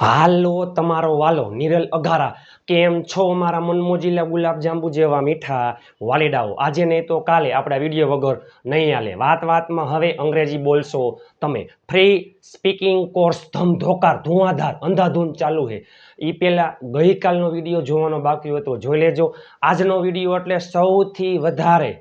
હાલો તમારો વાલો નિરલ અઘારા. કેમ છો મારા મનમોજીલા ગુલાબ જાંબુ જેવા મીઠા વાલીડાઓ? આજે નહીં તો કાલે આપણા વીડિયો વગર નહીં હાલે. વાત વાતમાં હવે અંગ્રેજી બોલશો તમે. ફ્રી સ્પીકિંગ કોર્સ ધમધોકાર, ધુઆધાર અંધાધૂન ચાલુ છે. એ પહેલાં ગઈકાલનો વીડિયો જોવાનો બાકી હોય તો જોઈ લેજો. આજનો વીડિયો એટલે સૌથી વધારે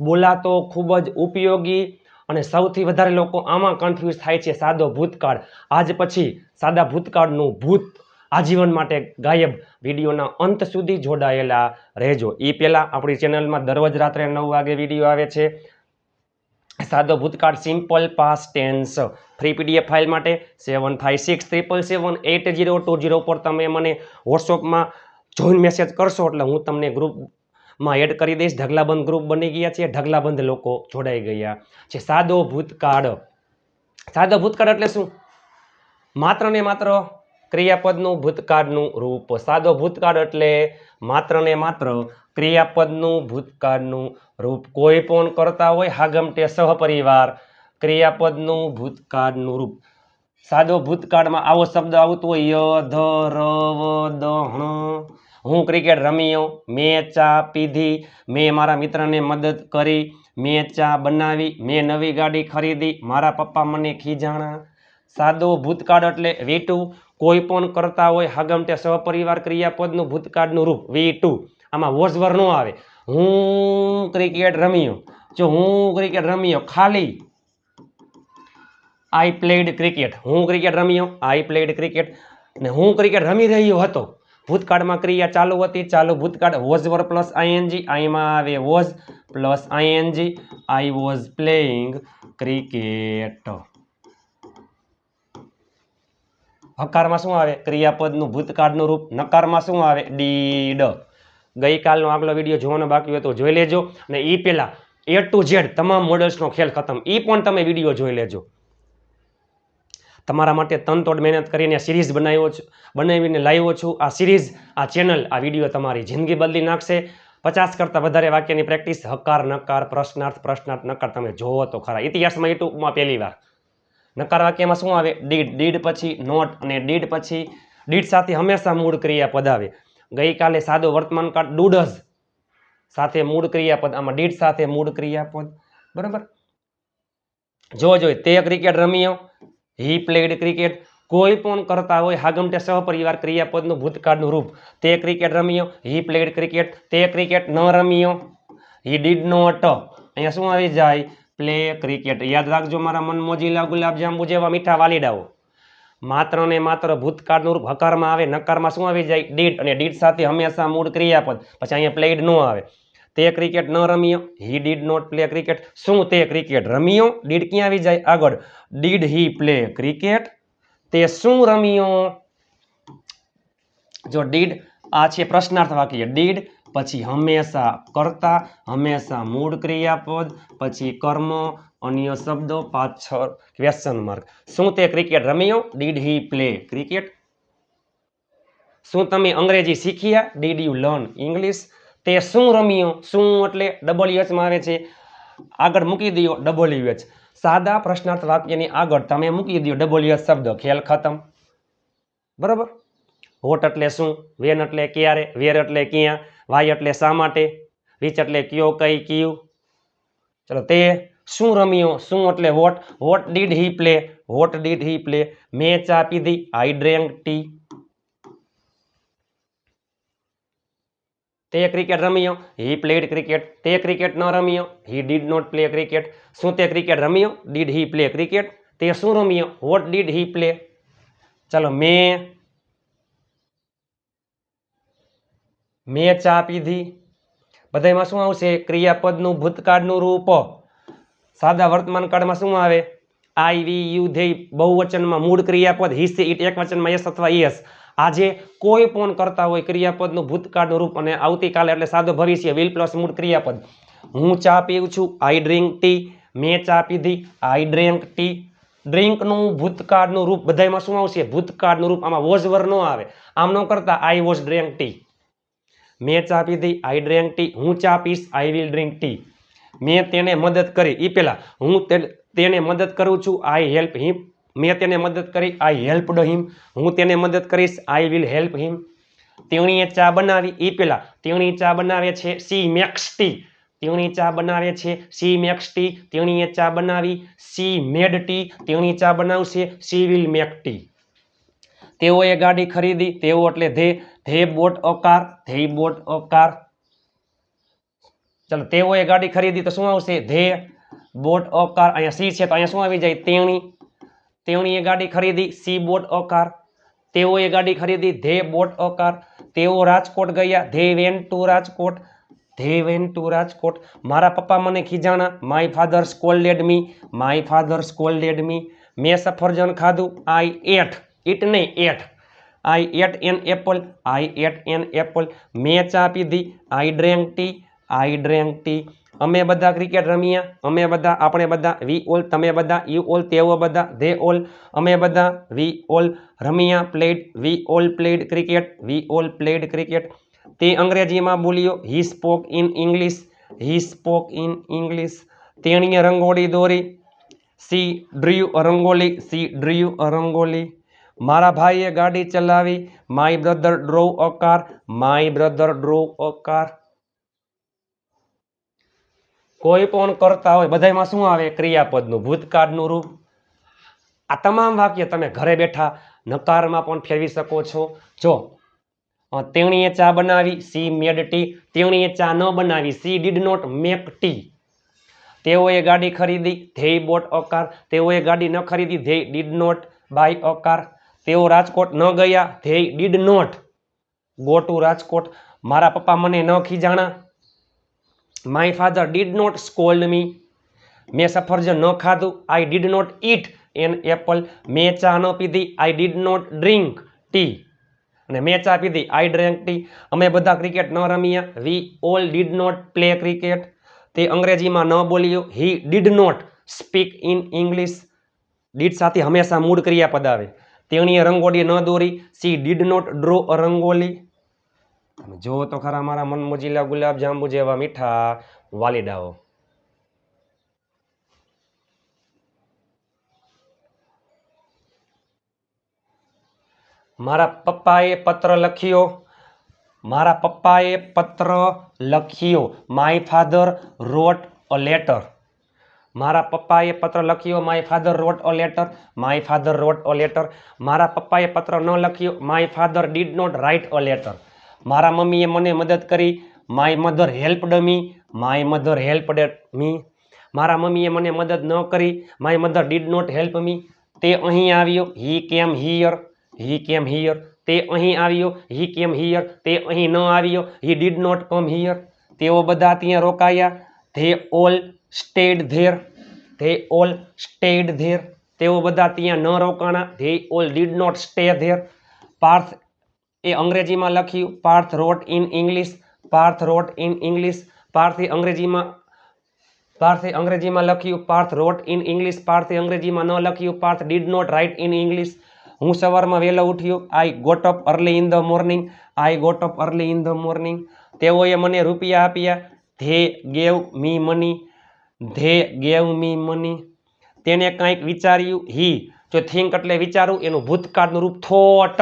બોલાતો ખૂબ જ ઉપયોગી અને સૌથી વધારે લોકો આમાં કન્ફ્યુઝ થાય છે સાદો ભૂતકાળ. આજ પછી સાદા ભૂતકાળનું ભૂત આજીવન માટે ગાયબ વિડીયોના અંત સુધી જોડાયેલા રહેજો. એ પહેલાં આપણી ચેનલમાં દરરોજ રાત્રે નવ વાગે વીડિયો આવે છે. સાદો ભૂતકાળ simple past tense free PDF file માટે seven five six triple seven eight zero two zero પર તમે મને વોટ્સઅપમાં જોઈન મેસેજ કરશો એટલે હું તમને ગ્રુપમાં એડ કરી દઈશ. ઢગલાબંધ ગ્રુપ બની ગયા છે. ઢગલાબંધ લોકો જોડાઈ ગયા છે. સાદો ભૂતકાળ. સાદો ભૂતકાળ એટલે શું? માત્ર ને માત્ર ક્રિયાપદનું ભૂતકાળનું રૂપ. સાદો ભૂતકાળ એટલે માત્ર ને માત્ર ક્રિયાપદનું ભૂતકાળનું રૂપ. કોઈ પણ કરતા હોય, હાગમટે સહપરિવાર ક્રિયાપદનું ભૂતકાળનું રૂપ. સાદો ભૂતકાળમાં આવો શબ્દ આવતો હોય, ય, ધ, ર, વ હું ક્રિકેટ રમ્યો મેં ચા પીધી. મેં મારા મિત્રને મદદ કરી. મેં ચા બનાવી. મેં નવી ગાડી ખરીદી. મારા પપ્પા મને ખીજાણા. સાદો ભૂતકાળ એટલે વી ટુ કોઈ પણ કરતા હોય હગમટે સહપરિવાર ક્રિયાપદનું ભૂતકાળનું રૂપ. વી ટુ આમાં વોઝ વર ન આવે. હું ક્રિકેટ રમ્યો જો હું ક્રિકેટ રમ્યો ખાલી આઈ પ્લેડ ક્રિકેટ હું ક્રિકેટ રમ્યો આઈ પ્લેડ ક્રિકેટ ને હું ક્રિકેટ રમી રહ્યો હતો. ભૂતકાળમાં ક્રિયા ચાલુ હતી, ચાલુ ભૂતકાળ વોઝ વર પ્લસ આઈએનજી આઈમાં આવે was plus ING I was playing cricket હકારમાં શું આવે? ક્રિયાપદનું ભૂતકાળનું રૂપ નકારમાં શું આવે? ડીડ. ગઈકાલનો આગલો વીડિયો જોવાનો બાકી હોય તો જોઈ લેજો. અને એ પહેલાં એ ટુ ઝેડ તમામ મોડલ્સનો ખેલ ખતમ. એ પણ તમે વીડિયો જોઈ લેજો. તમારા માટે તનતોડ મહેનત કરીને સિરીઝ બનાવ્યો છું, બનાવીને લાવ્યો છું. આ સિરીઝ આ ચેનલ આ વીડિયો તમારી જિંદગી બદલી નાખશે. પચાસ કરતાં વધારે વાક્યની પ્રેક્ટિસ હકાર, નકાર, પ્રશ્નાર્થ પ્રશ્નાર્થ, નકાર તમે જોવો તો ખરા. ઇતિહાસમાં યુટ્યુબમાં પહેલી વાર. નકાર વાક્યમાં શું આવે? ડીડ ડીડ પછી નોટ અને ડીડ પછી ડીડ સાથે હંમેશા મૂળ ક્રિયાપદ આવે. ગઈકાલે સાદો વર્તમાન કાળ ડુડઝ સાથે મૂળ ક્રિયાપદ આમાં ડીડ સાથે મૂળ ક્રિયાપદ બરાબર? જો જોઈ તે ક્રિકેટ રમ્યો. હી પ્લેડ ક્રિકેટ કોઈ પણ કરતા હોય, હાગમટે સહપરિવાર ક્રિયાપદનું ભૂતકાળનું રૂપ. તે ક્રિકેટ રમ્યો હી પ્લેડ ક્રિકેટ તે ક્રિકેટ ન રમ્યો. હી ડીડ નોટ અહીંયા શું આવી જાય? પ્લે ક્રિકેટ યાદ રાખજો મારા મન મોજીલા ગુલાબજાંબુ જેવા મીઠા વાલીડાઓ. માત્ર ને માત્ર ભૂતકાળનું રૂપ હકારમાં આવે, નકારમાં શું આવી જાય? ડીડ અને ડીડ સાથે હંમેશા મૂળ ક્રિયાપદ. પછી અહીંયા પ્લેડ ન આવે. તે ક્રિકેટ ન રમ્યો. He did not play cricket શું તે ક્રિકેટ રમ્યો? ડીડ ક્યાં આવી જાય? આગળ. ડીડ હી પ્લે ક્રિકેટ તે શું રમ્યો? જો ડીડ આ છે પ્રશ્નાર્થ વાક્ય. ડીડ પછી હંમેશા કરતા, હંમેશા મૂળ ક્રિયાપદ, પછી કર્મ, અન્ય શબ્દો પાછળ ક્વેશ્ચન માર્ક શું તે ક્રિકેટ રમ્યો? ડીડ હી પ્લે ક્રિકેટ શું તમે અંગ્રેજી શીખ્યા? ડીડ યુ લર્ન ઇંગ્લિશ તે શું રમ્યો? શું એટલે ડબલ એચમાં આવે છે? આગળ મૂકી દો ડબલ એચ સાદા પ્રશ્નાર્થ વાક્યની આગળ તમે મૂકી દો ડબલ એચ શબ્દ. ખેલ ખતમ. બરાબર? હોટ એટલે શું? વેન એટલે ક્યારે? વેર એટલે ક્યાં? વાય એટલે શા માટે? વિચ એટલે કયો, કઈ, કયું? ચલો, તે શું રમ્યો? શું એટલે what what did he play? What did he play. મેં ચા પીધી. I drank tea. તે ક્રિકેટ રમ્યો હી પ્લેડ ક્રિકેટ તે ક્રિકેટ ન રમ્યો he did not play cricket શું તે ક્રિકેટ રમ્યો ડીડ હી પ્લે ક્રિકેટ તે શું રમ્યો વોટ ડીડ હી પ્લે ચાલો મેં મેં ચા પીધી. બધામાં શું આવશે? ક્રિયાપદનું ભૂતકાળનું રૂપ. સાદા વર્તમાન કાળમાં શું આવે? આઈ વી યુ ધેય બહુવચનમાં મૂળ ક્રિયાપદ. હિસ ઇટ એક વચનમાં યસ અથવા યસ આજે કોઈ પણ કરતા હોય ક્રિયાપદનું ભૂતકાળનું રૂપ અને આવતીકાલે એટલે સાદો ભવિષ્ય વિલ પ્લસ મૂળ ક્રિયાપદ. હું ચા પીઉં છું આઈ ડ્રિંક ટી મેં ચા પીધી આઈ ડ્રિંક ટી ડ્રિંકનું ભૂતકાળનું રૂપ બધામાં શું આવશે? ભૂતકાળનું રૂપ આમાં વોઝ વર ન આવે. આમ ન કરતા આઈ વોઝ ડ્રિંક ટી મેં ચા પીધી આઈ ડ્રિંક ટી હું ચા પીશ આઈ વિલ ડ્રિંક ટી મેં તેને મદદ કરી. એ પહેલાં હું તેને મદદ કરું છું આઈ હેલ્પ હિમ મેં તેને મદદ કરી આઈ હેલ્પડ હિમ હું તેને મદદ કરીશ આઈ વિલ હેલ્પ હિમ તેણીએ ચા બનાવી એ પેલા તેણી ચા બનાવે છે સી મેક્સ ટી તેણી ચા બનાવે છે સી મેક્સ ટી તેણીએ ચા બનાવી સી મેડ ટી તેણી ચા બનાવશે સી વિલ મેક ટી તેઓએ ગાડી ખરીદી, તેઓ એટલે they they bought a car they bought a car ચલો, તેઓએ ગાડી ખરીદી તો શું આવશે? ધે બોટ અ કાર અહીંયા સી છે, તો અહીંયા શું આવી જાય? તેણી તેણીએ ગાડી ખરીદી, સી બોટ અકાર. તેઓએ ગાડી ખરીદી, ધે બોટ અકાર. તેઓ રાજકોટ ગયા, they went to Rajkot. They went to Rajkot. મારા પપ્પા મને ખીજાણા, my father scolded me, my father scolded me. મેં સફરજન ખાધું, આઈ એટ. ઇટ નહીં, ate. I ate an apple, I ate an apple. મેં ચા પીધી, I drank tea, I drank tea. અમે બધા ક્રિકેટ રમ્યા અમે બધા, આપણે બધા વી ઓલ તમે બધા યુ ઓલ તેઓ બધા ધે ઓલ અમે બધા વી ઓલ રમ્યા played we all played cricket we all played cricket તે અંગ્રેજીમાં બોલ્યો he spoke in English he spoke in English તેણીએ રંગોળી દોરી she drew rangoli she drew rangoli. મારા ભાઈએ ગાડી ચલાવી my brother drove a car my brother drove a car કોઈ પણ કરતા હોય, બધાયમાં શું આવે? ક્રિયાપદનું, ભૂતકાળનું રૂપ. આ તમામ વાક્ય તમે ઘરે બેઠા નકારમાં પણ ફેરવી શકો છો. જો તેણીએ ચા બનાવી, સી મેડ ટી. તેણીએ ચા ન બનાવી, she did not make tea. તેઓએ ગાડી ખરીદી ધેય બોટ અકાર. તેઓએ ગાડી ન ખરીદી they did not buy a car. તેઓ રાજકોટ ન ગયા they did not. Go to Rajkot. મારા પપ્પા મને ન ખીજાણા. My father did not scold me મેં સફરજન ન ખાધું. I did not eat an apple મેં ચા ન પીધી. I did not drink tea અને મેં ચા પીધી. આઈ ડ્રેન્ક ટી અમે બધા ક્રિકેટ ન રમ્યા we all did not play cricket તે અંગ્રેજીમાં ન બોલ્યો. He did not speak in English did સાથે હંમેશા મૂળ ક્રિયાપદ આવે. તેણીએ રંગોળી ન દોરી. She did not draw a rangoli તમે જુઓ તો ખરા મારા મન મોજીલા ગુલાબ જાંબુ જેવા મીઠા વાલીડાઓ મારા પપ્પાએ પત્ર લખ્યો મારા પપ્પાએ પત્ર લખ્યો my father wrote a letter મારા પપ્પાએ પત્ર લખ્યો my father wrote a letter my father wrote a letter મારા પપ્પાએ પત્ર ન લખ્યો my father did not write a letter મારા મમ્મીએ મને મદદ કરી. My mother helped me my mother helped me મારા મમ્મીએ મને મદદ ન કરી. My mother did not help me તે અહીં આવ્યો. હી કેમ હિયર હી કેમ હિયર તે અહીં આવ્યો. હી કેમ હિયર તે અહીં ન આવ્યો. He did not come here તેઓ બધા ત્યાં રોકાયા. They all stayed there they all stayed there તેઓ બધા ત્યાં ન રોકાણા. They all did not stay there Parth એ અંગ્રેજીમાં લખ્યું, Parth wrote in English, Parth wrote in English, પાર્થે અંગ્રેજીમાં પાર્થે અંગ્રેજીમાં લખ્યું, પાર્થ રોટ ઇન ઇંગ્લિશ, પાર્થે અંગ્રેજીમાં ન લખ્યું, Parth did not write in English. હું સવારમાં વહેલો ઉઠ્યો, I got up early in the morning, I got up early in the morning. તેઓએ મને રૂપિયા આપ્યા, they gave me money, they gave me money. તેને કાંઈક વિચાર્યું, હી, જો થિંક એટલે વિચારું, એનું ભૂતકાળનું રૂપ thought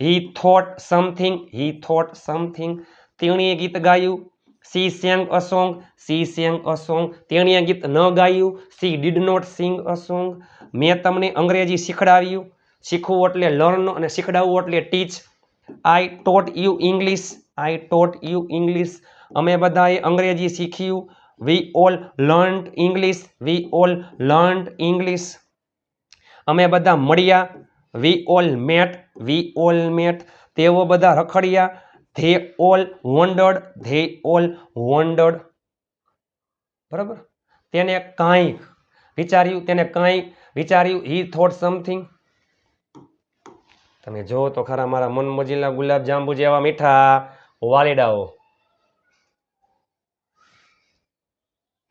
he thought something he thought something તેણીએ ગીત ગાયું. She sang a song she sang a song તેણીએ ગીત ન ગાયું. She did not sing a song મેં તમને અંગ્રેજી શીખડાવ્યું. શીખવું એટલે લર્ન અને શીખડાવવું એટલે teach I taught you English I taught you English અમે બધાએ અંગ્રેજી શીખ્યું. We all learn English we all learn English અમે બધા મળ્યા. We all met, we all met. તેઓ બધા રખડ્યા. They all wandered they all wandered બરાબર? તેને કાંઈક વિચાર્યું, તેને કાંઈક વિચાર્યું. હી થોટ સમથિંગ તમે જો તો ખરા મારા મન મજીલા ગુલાબ જાંબુ જેવા મીઠા વાલીડાઓ.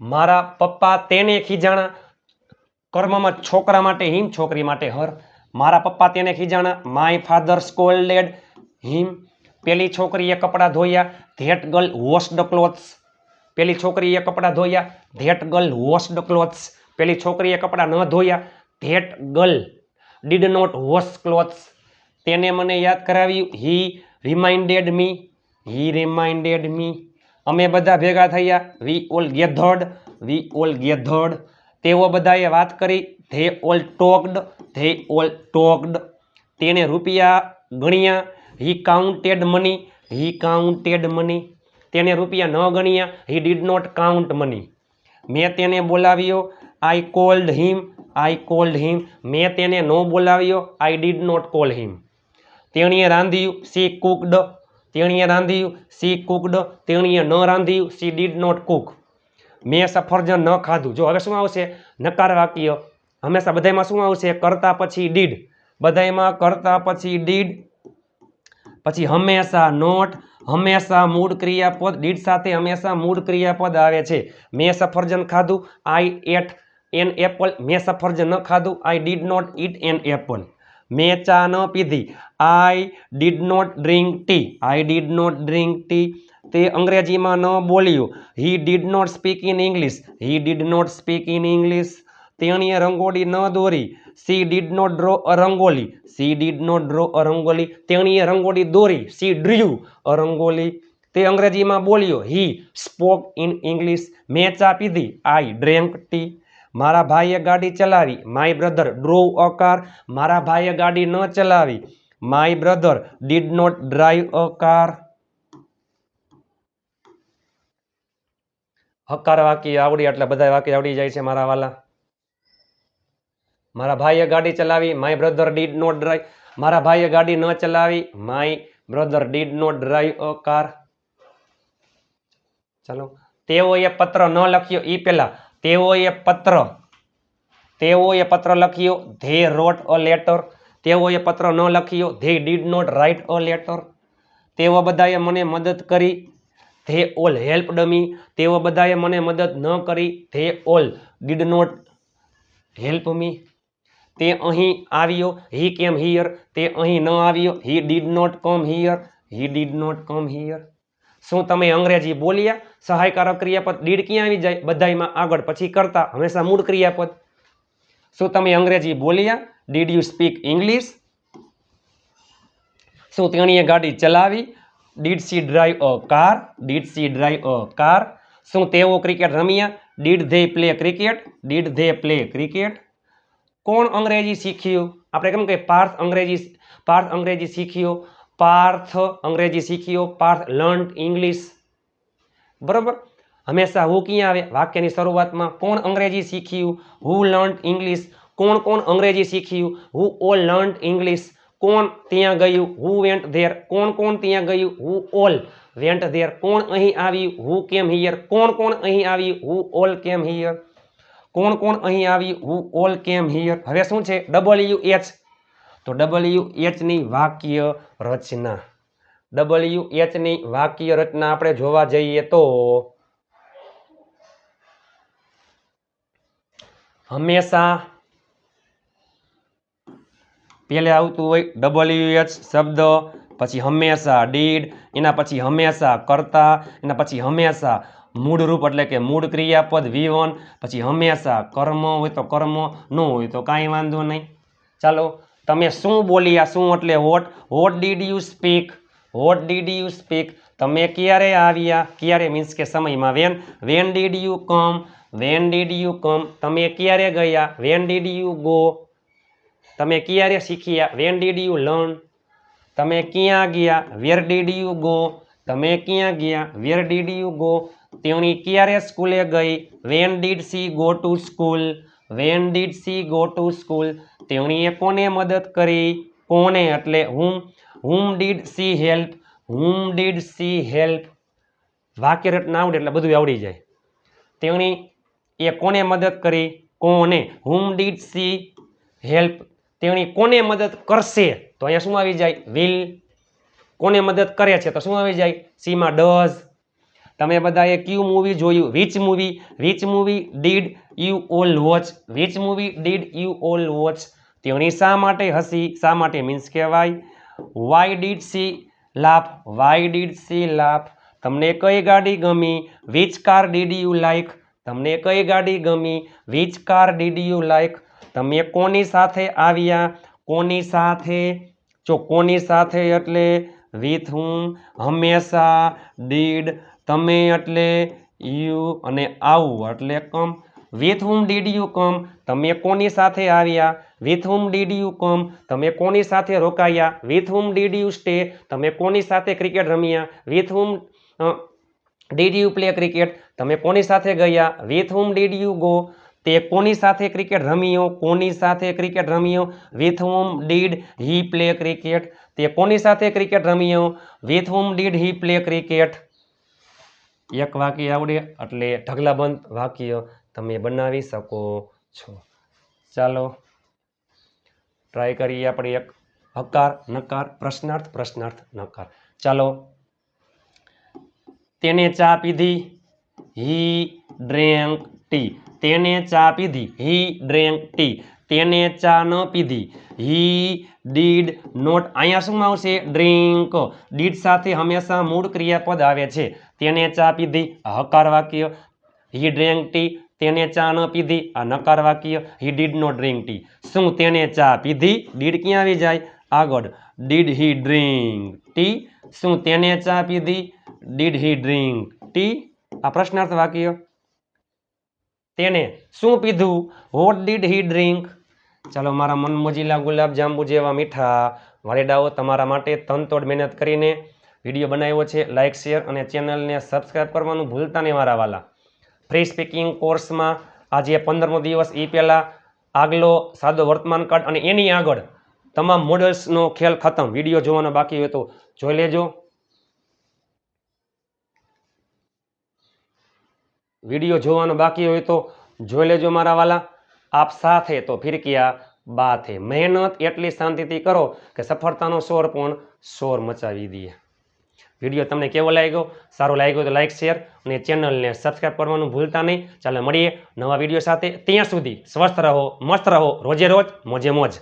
મારા પપ્પા તેને ખીજાણા. કર્મમાં છોકરા માટે, હિમ છોકરી માટે, હર. મારા પપ્પા તેને ખીજાણા માય ફાધર સ્કોલ્ડેડ હિમ, પેલી છોકરીએ કપડાં ધોયા that girl wash the clothes પેલી છોકરીએ કપડાં ધોયા that girl wash the clothes પેલી છોકરીએ કપડાં ન ધોયા that girl did not wash clothes તેને મને યાદ કરાવ્યું હી રિમાઇન્ડેડ મી હી રિમાઇન્ડેડ મી અમે બધા ભેગા થયા we all gathered we all gathered તેઓ બધાએ વાત કરી they all talked they all talked. તેણે રૂપિયા ગણ્યા. He counted money he counted money તેણે રૂપિયા ન ગણ્યા. He did not count money મેં તેને બોલાવ્યો. આઈ કોલ્ડ હિમ આઈ કોલ્ડ હિમ મેં તેને ન બોલાવ્યો. I did not call him તેણીએ રાંધ્યું. સી કુકડ તેણીએ રાંધ્યું. સી કુકડ તેણીએ ન રાંધ્યું. સી ડીડ નોટ કુક મેં સફરજન ન ખાધું. જો હવે શું આવશે? નકાર વાક્ય હંમેશા બધામાં શું આવશે? કરતા પછી ડીડ બધાયમાં કરતા પછી ડીડ પછી હંમેશા નોટ હંમેશા મૂળ ક્રિયાપદ ડીડ સાથે હંમેશા મૂળ ક્રિયાપદ આવે છે. મેં સફરજન ખાધું આઈ એટ એન એપલ મેં સફરજન ન ખાધું I did not eat an apple મેં ચા ન પીધી I did not drink tea I did not drink tea તે અંગ્રેજીમાં ન બોલ્યું. He did not speak in English he did not speak in English તેણીએ રંગોળી ન દોરી. She did no draw a rangoli she did no draw a rangoli તેણીએ રંગોળી દોરી. C ડ્ર્યુ અ રંગોલી તે અંગ્રેજીમાં બોલ્યો, હી સ્પોક ઇન ઇંગ્લિશ. મેં ચા પીધી. I drank tea. મારા ભાઈએ ગાડી ચલાવી. My brother drove a car. મારા ભાઈએ ગાડી ન ચલાવી. My brother did not drive a car. હકાર વાક્ય આવડી એટલે બધા વાક્ય આવડી જાય છે મારા વાલા. મારા ભાઈએ ગાડી ચલાવી, my brother did not drive મારા ભાઈએ ગાડી ન ચલાવી, my brother did not drive a car ચાલો, તેઓએ પત્ર ન લખ્યો એ પહેલા તેઓએ પત્ર તેઓએ પત્ર લખ્યો ધે રોટ અ લેટર તેઓએ પત્ર ન લખ્યો they did not write a letter તેઓ બધાએ મને મદદ કરી ધે ઓલ હેલ્પડ મી તેઓ બધાએ મને મદદ ન કરી they all did not help me તે અહીં આવ્યો હી કેમ હિયર તે અહીં ન આવ્યો he did not come here he did not come here શું તમે અંગ્રેજી બોલ્યા? સહાયકારક ક્રિયાપદ ડીડ ક્યાં આવી જાય? બધાયમાં આગળ પછી કરતા હંમેશા મૂળ ક્રિયાપદ. શું તમે અંગ્રેજી બોલ્યા? ડીડ યુ સ્પીક ઇંગ્લિશ શું તેણીએ ગાડી ચલાવી? Did she drive a car did she drive a car શું તેઓ ક્રિકેટ રમ્યા? Did they play cricket did they play cricket કોણ અંગ્રેજી શીખ્યું? આપણે કેમ કે પાર્થ અંગ્રેજી પાર્થ અંગ્રેજી શીખ્યો. પાર્થ અંગ્રેજી શીખ્યો. Parth learn English. બરાબર? હંમેશા હું ક્યાં આવે? વાક્યની શરૂઆતમાં કોણ અંગ્રેજી શીખ્યું? Who learn English. કોણ કોણ અંગ્રેજી શીખ્યું? Who all learn English. કોણ ત્યાં ગયું? Who went there. કોણ કોણ ત્યાં ગયું? Who all. Went there. કોણ અહીં આવ્યું? હુ કેમ હિયર? કોણ કોણ અહીં આવ્યું? Who all came here? કોણ કોણ અહીં આવી? હુ ઓલ કેમ હિયર હવે શું છે? ડબલ્યુ એચ તો ડબલ્યુ એચની વાક્ય રચના. ડબલ્યુ એચની વાક્ય રચના આપણે જોવા જઈએ તો હંમેશા પેલે આવતું હોય ડબલ્યુ એચ શબ્દ, પછી હંમેશા ડીડ એના પછી હંમેશા કરતા, એના પછી હંમેશા મૂળ રૂપ એટલે કે મૂળ ક્રિયાપદ વી વન પછી હંમેશા કર્મ હોય તો કર્મ ન હોય તો કાંઈ વાંધો નહીં. ચાલો, તમે શું બોલ્યા, શું એટલે what what did you speak what did you speak તમે ક્યારે આવ્યા? ક્યારે? મીન્સ કે સમયમાં. When when did you come when did you come તમે ક્યારે ગયા? વેન ડીડ યુ ગો તમે ક્યારે શીખ્યા? વેન ડીડ યુ લર્ન તમે ક્યાં ગયા? વેર ડીડ યુ ગો તમે ક્યાં ગયા? વેર ડીડ યુ ગો તેણી ક્યારે સ્કૂલે ગઈ. When did she go to school? When did she go to school? તેણીએ કોને મદદ કરી? કોને? એટલે whom whom did she help whom did she help. વાક્ય રચના આવડે એટલે બધું આવડી જાય. તેણી, એ કોને મદદ કરી? કોને? Whom did she help. તેણી કોને મદદ કરશે? તો અહીંયા શું આવી જાય? વિલ. કોને મદદ કરે છે? તો શું આવી જાય? સીમાં ડઝ. તમે બધાએ ક્યુ મૂવી જોયું? Which movie which movie did you all watch which movie did you all watch તેણી શા માટે હસી? શા માટે મીન્સ કહેવાય? Why did she laugh why did she laugh તમને કઈ ગાડી ગમી? Which car did you like તમને કઈ ગાડી ગમી? Which car did you like તમે કોની સાથે આવ્યા? કોની સાથે? જો કોની સાથે એટલે વિથ હું હંમેશા ડીડ તમે એટલે યુ અને આવું એટલે come with whom did you come તમે કોની સાથે આવ્યા? With whom did you come તમે કોની સાથે રોકાયા? With whom did you stay તમે કોની સાથે ક્રિકેટ રમ્યા? With whom did you play cricket તમે કોની સાથે ગયા? With whom did you go તે કોની સાથે ક્રિકેટ રમ્યો? કોની સાથે ક્રિકેટ રમ્યો? With whom did he play cricket તે કોની સાથે ક્રિકેટ રમ્યો? With whom did he play cricket એક વાક્ય આવડે એટલે ઢગલાબંધ વાક્ય તમે બનાવી શકો છો. ચાલો ટ્રાય કરીએ આપણે એક હકાર, નકાર, પ્રશ્નાર્થ પ્રશ્નાર્થ, નકાર. ચાલો, તેને ચા પીધી હી ડ્રેન્ક ટી તેને ચા પીધી હી ડ્રેન્ક ટી તેને ચા ન પીધી. હી ડીડ નોટ અહીંયા શું આવશે? ડ્રિંક ડીડ સાથે હંમેશા મૂળ ક્રિયાપદ આવે છે. તેને ચા પીધી. હકાર વાક્ય. હી ડ્રિંક ટી તેને ચા ન પીધી. આ નકાર વાક્ય. He did no drink tea શું તેને ચા પીધી? ડીડ ક્યાં આવી જાય? આગળ. ડીડ હી ડ્રિંક ટી શું તેને ચા પીધી? ડીડ હી ડ્રિંક ટી આ પ્રશ્નાર્થ વાક્ય. તેને શું પીધું? વોટ ડીડ હી ડ્રિંક ચાલો મારા મનમોજીલા ગુલાબજાંબુ જેવા મીઠા વાલીડાઓ તમારા માટે તનતોડ મહેનત કરીને વીડિયો બનાવ્યો છે. લાઇક શેર અને ચેનલને સબસ્ક્રાઈબ કરવાનું ભૂલતા નહીં મારા વાલા. ફ્રી સ્પીકિંગ કોર્સમાં આજે પંદરમો દિવસ એ પહેલાં આગલો સાદો વર્તમાન કાળ અને એની આગળ તમામ મોડલ્સનો ખેલ ખતમ. વીડિયો જોવાનો બાકી હોય તો જોઈ લેજો. વીડિયો જોવાનો બાકી હોય તો જોઈ લેજો મારા વાલા. આપ સાથે તો ફિર કિયા બાત હે મહેનત એટલી શાંતિથી કરો કે સફળતાનો શોર પણ શોર મચાવી દઈએ વીડિયો તમને કેવો લાગ્યો? સારો લાગ્યો તો લાઇક શેર અને ચેનલને સબસ્ક્રાઈબ કરવાનું ભૂલતા નહીં. ચાલો મળીએ નવા વીડિયો સાથે. ત્યાં સુધી સ્વસ્થ રહો, મસ્ત રહો. રોજે રોજ મોજે મોજ.